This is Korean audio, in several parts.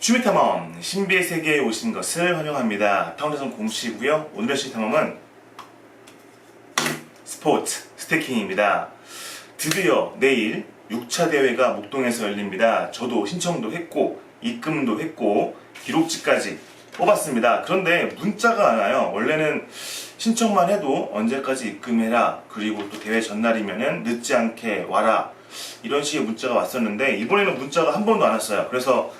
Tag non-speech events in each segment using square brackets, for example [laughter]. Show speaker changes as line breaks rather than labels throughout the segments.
취미 탐험 신비의 세계에 오신 것을 환영합니다. 타운에선 공시고요. 오늘의 취미 탐험은 스포츠 스태킹입니다. 드디어 내일 6차 대회가 목동에서 열립니다. 저도 신청도 했고 입금도 했고 기록지까지 뽑았습니다. 그런데 문자가 안 와요. 원래는 신청만 해도 언제까지 입금해라. 그리고 또 대회 전날이면은 늦지 않게 와라. 이런 식의 문자가 왔었는데 이번에는 문자가 한 번도 안 왔어요. 그래서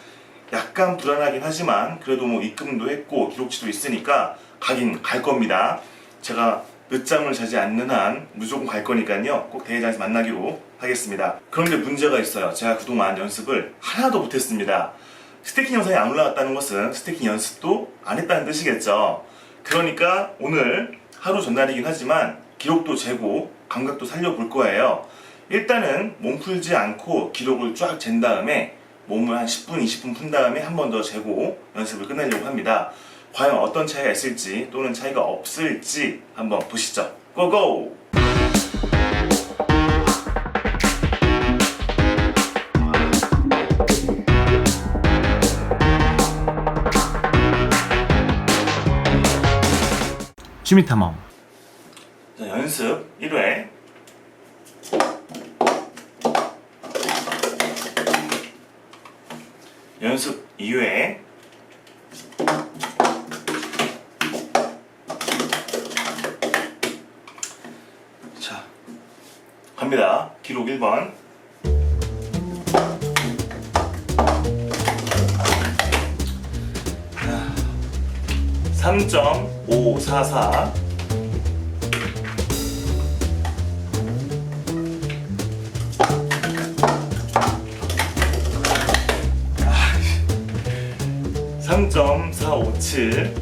약간 불안하긴 하지만 그래도 뭐 입금도 했고 기록지도 있으니까 가긴 갈 겁니다. 제가 늦잠을 자지 않는 한 무조건 갈 거니까요. 꼭 대회장에서 만나기로 하겠습니다. 그런데 문제가 있어요. 제가 그동안 연습을 하나도 못했습니다. 스태킹 영상이 안 올라갔다는 것은 스태킹 연습도 안 했다는 뜻이겠죠. 그러니까 오늘 하루 전날이긴 하지만 기록도 재고 감각도 살려볼 거예요. 일단은 몸 풀지 않고 기록을 쫙 잰 다음에 몸을 한 10분, 20분 푼 다음에 한 번 더 재고 연습을 끝내려고 합니다. 과연 어떤 차이가 있을지 또는 차이가 없을지 한번 보시죠. 고고!
취미 탐험
자, 연습 1회 연습 2회 자 갑니다. 기록 1번. 자, 3.544 3.457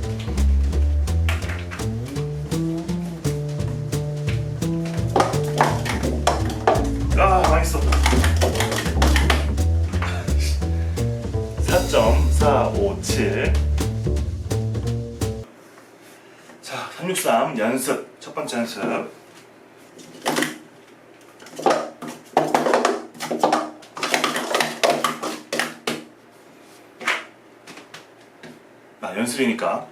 아, 망했어. 4.457 자, 363 연습 첫 번째 연습 아, 연습이니까.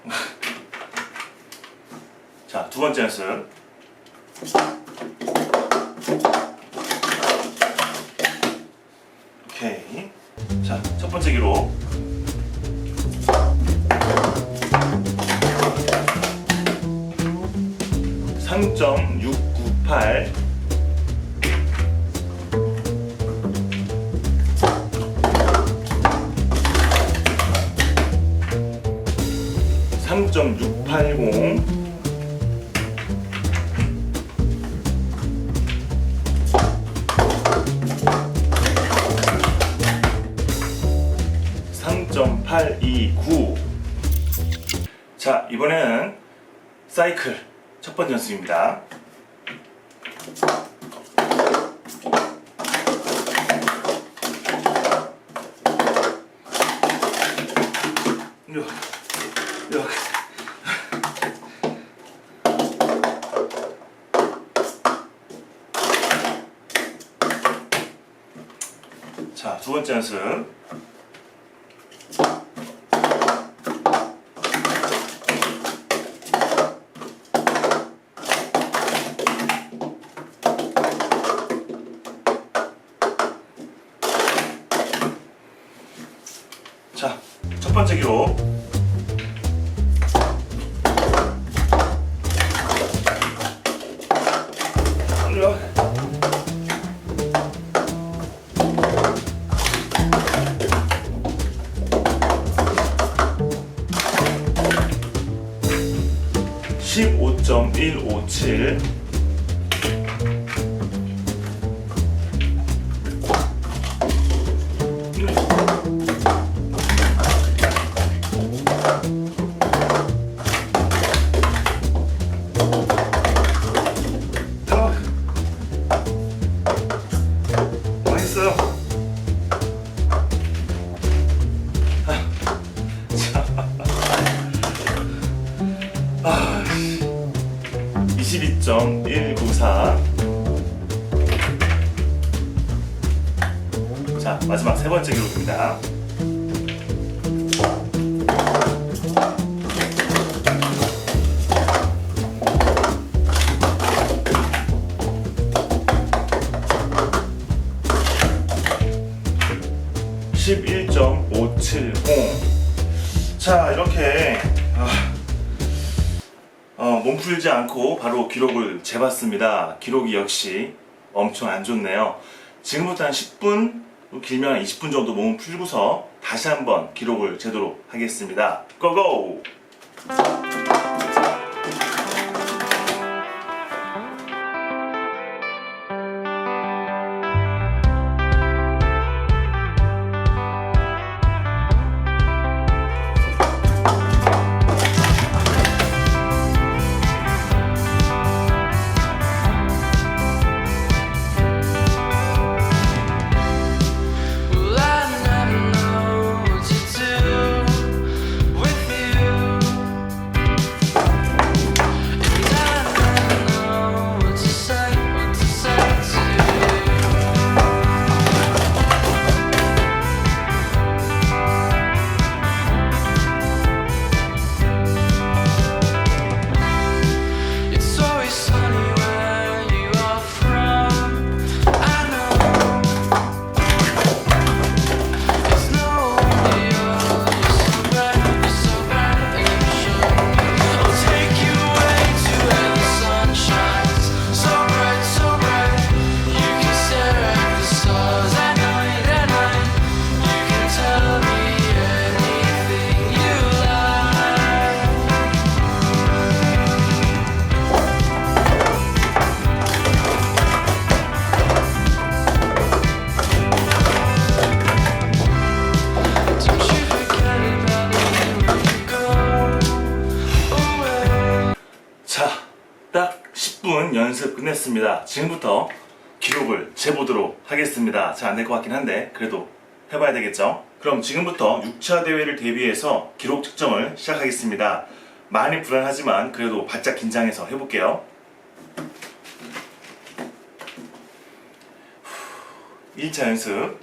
자, 두 번째 연습. 오케이. 자, 첫 번째 기록. (3.698) (3.680) 자 이번에는 사이클 첫 번째 연습입니다 자, 두 번째 연습. 7 자, 마지막 세 번째 기록입니다.
11.570자 이렇게 아, 어, 몸 풀지 않고 바로 기록을 재봤습니다. 기록이 역시 엄청 안 좋네요. 지금부터 한 10분 길면 한 20분 정도 몸을 풀고서 다시 한번 기록을 재도록 하겠습니다. 고고! 연습 끝냈습니다. 지금부터 기록을 재보도록 하겠습니다. 잘 안 될 것 같긴 한데, 그래도 해봐야 되겠죠? 그럼 지금부터 6차 대회를 대비해서 기록 측정을 시작하겠습니다. 많이 불안하지만 그래도 바짝 긴장해서 해볼게요. 1차 연습.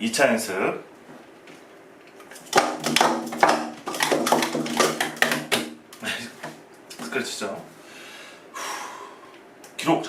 이차 연습. 스크래치죠. 기록 첫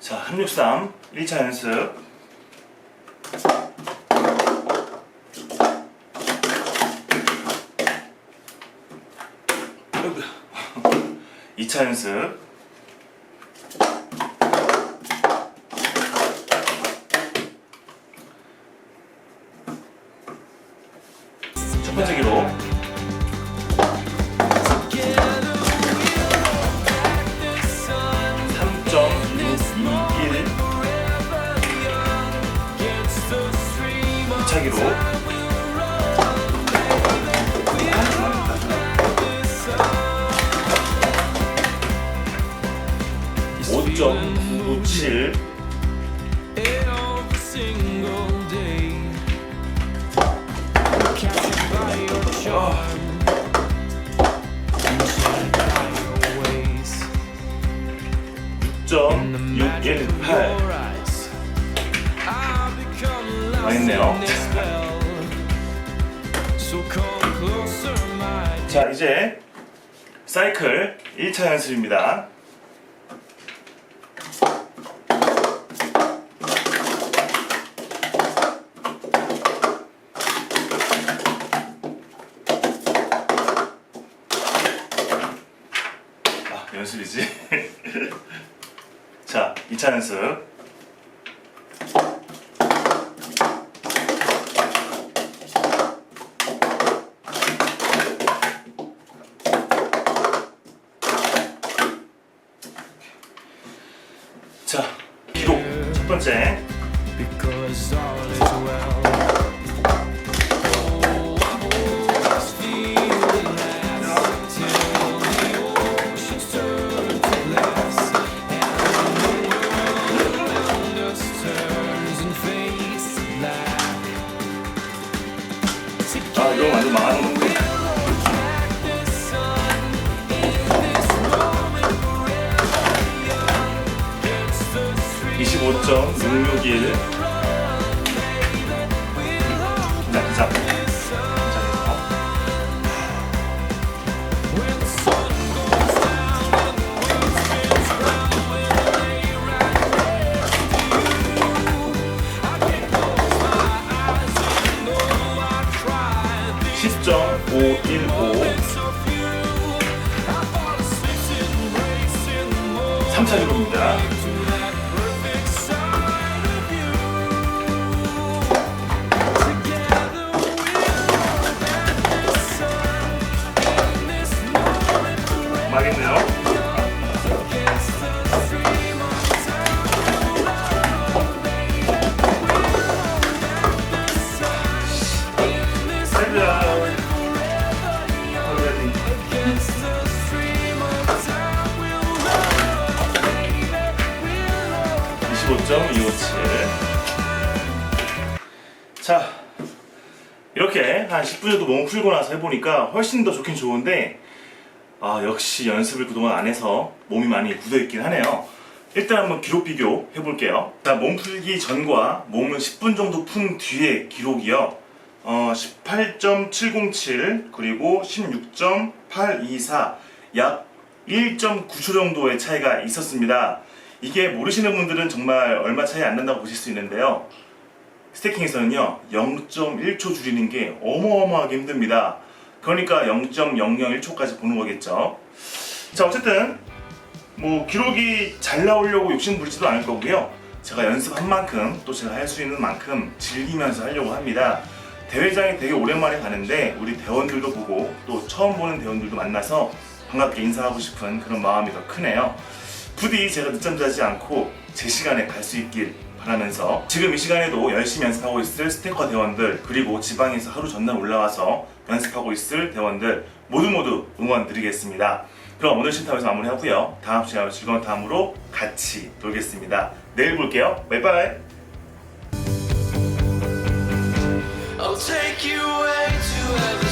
자, 363. 1차 연습. 아이고야. 2차 연습. 7자 이제 사이클 1차 연습입니다. 연습이지. [laughs] 자, 2차 연습.
25.661 자, 자.
점515
3차 지금 10분 정도 몸 풀고 나서 해보니까 훨씬 더 좋긴 좋은데, 아, 역시 연습을 그동안 안 해서 몸이 많이 굳어있긴 하네요. 일단 한번 기록 비교 해볼게요. 자, 몸 풀기 전과 몸을 10분 정도 푼 뒤에 기록이요. 어, 18.707 그리고 16.824 약 1.9초 정도의 차이가 있었습니다. 이게 모르시는 분들은 정말 얼마 차이 안 난다고 보실 수 있는데요. 스태킹에서는요 0.1초 줄이는 게 어마어마하게 힘듭니다. 그러니까 0.001초까지 보는 거겠죠. 자 어쨌든 뭐 기록이 잘 나오려고 욕심 부리지도 않을 거고요. 제가 연습한 만큼 또 제가 할 수 있는 만큼 즐기면서 하려고 합니다. 대회장에 되게 오랜만에 가는데 우리 대원들도 보고 또 처음 보는 대원들도 만나서 반갑게 인사하고 싶은 그런 마음이 더 크네요. 부디 제가 늦잠 자지 않고 제 시간에 갈 수 있길 바라면서 지금 이 시간에도 열심히 연습하고 있을 스태커 대원들 그리고 지방에서 하루 전날 올라와서 연습하고 있을 대원들 모두 모두 응원 드리겠습니다. 그럼 오늘 신타에서 마무리하고요. 다음 시간에 즐거운 다음으로 같이 놀겠습니다. 내일 볼게요. 바이바이. I'll take you away to heaven.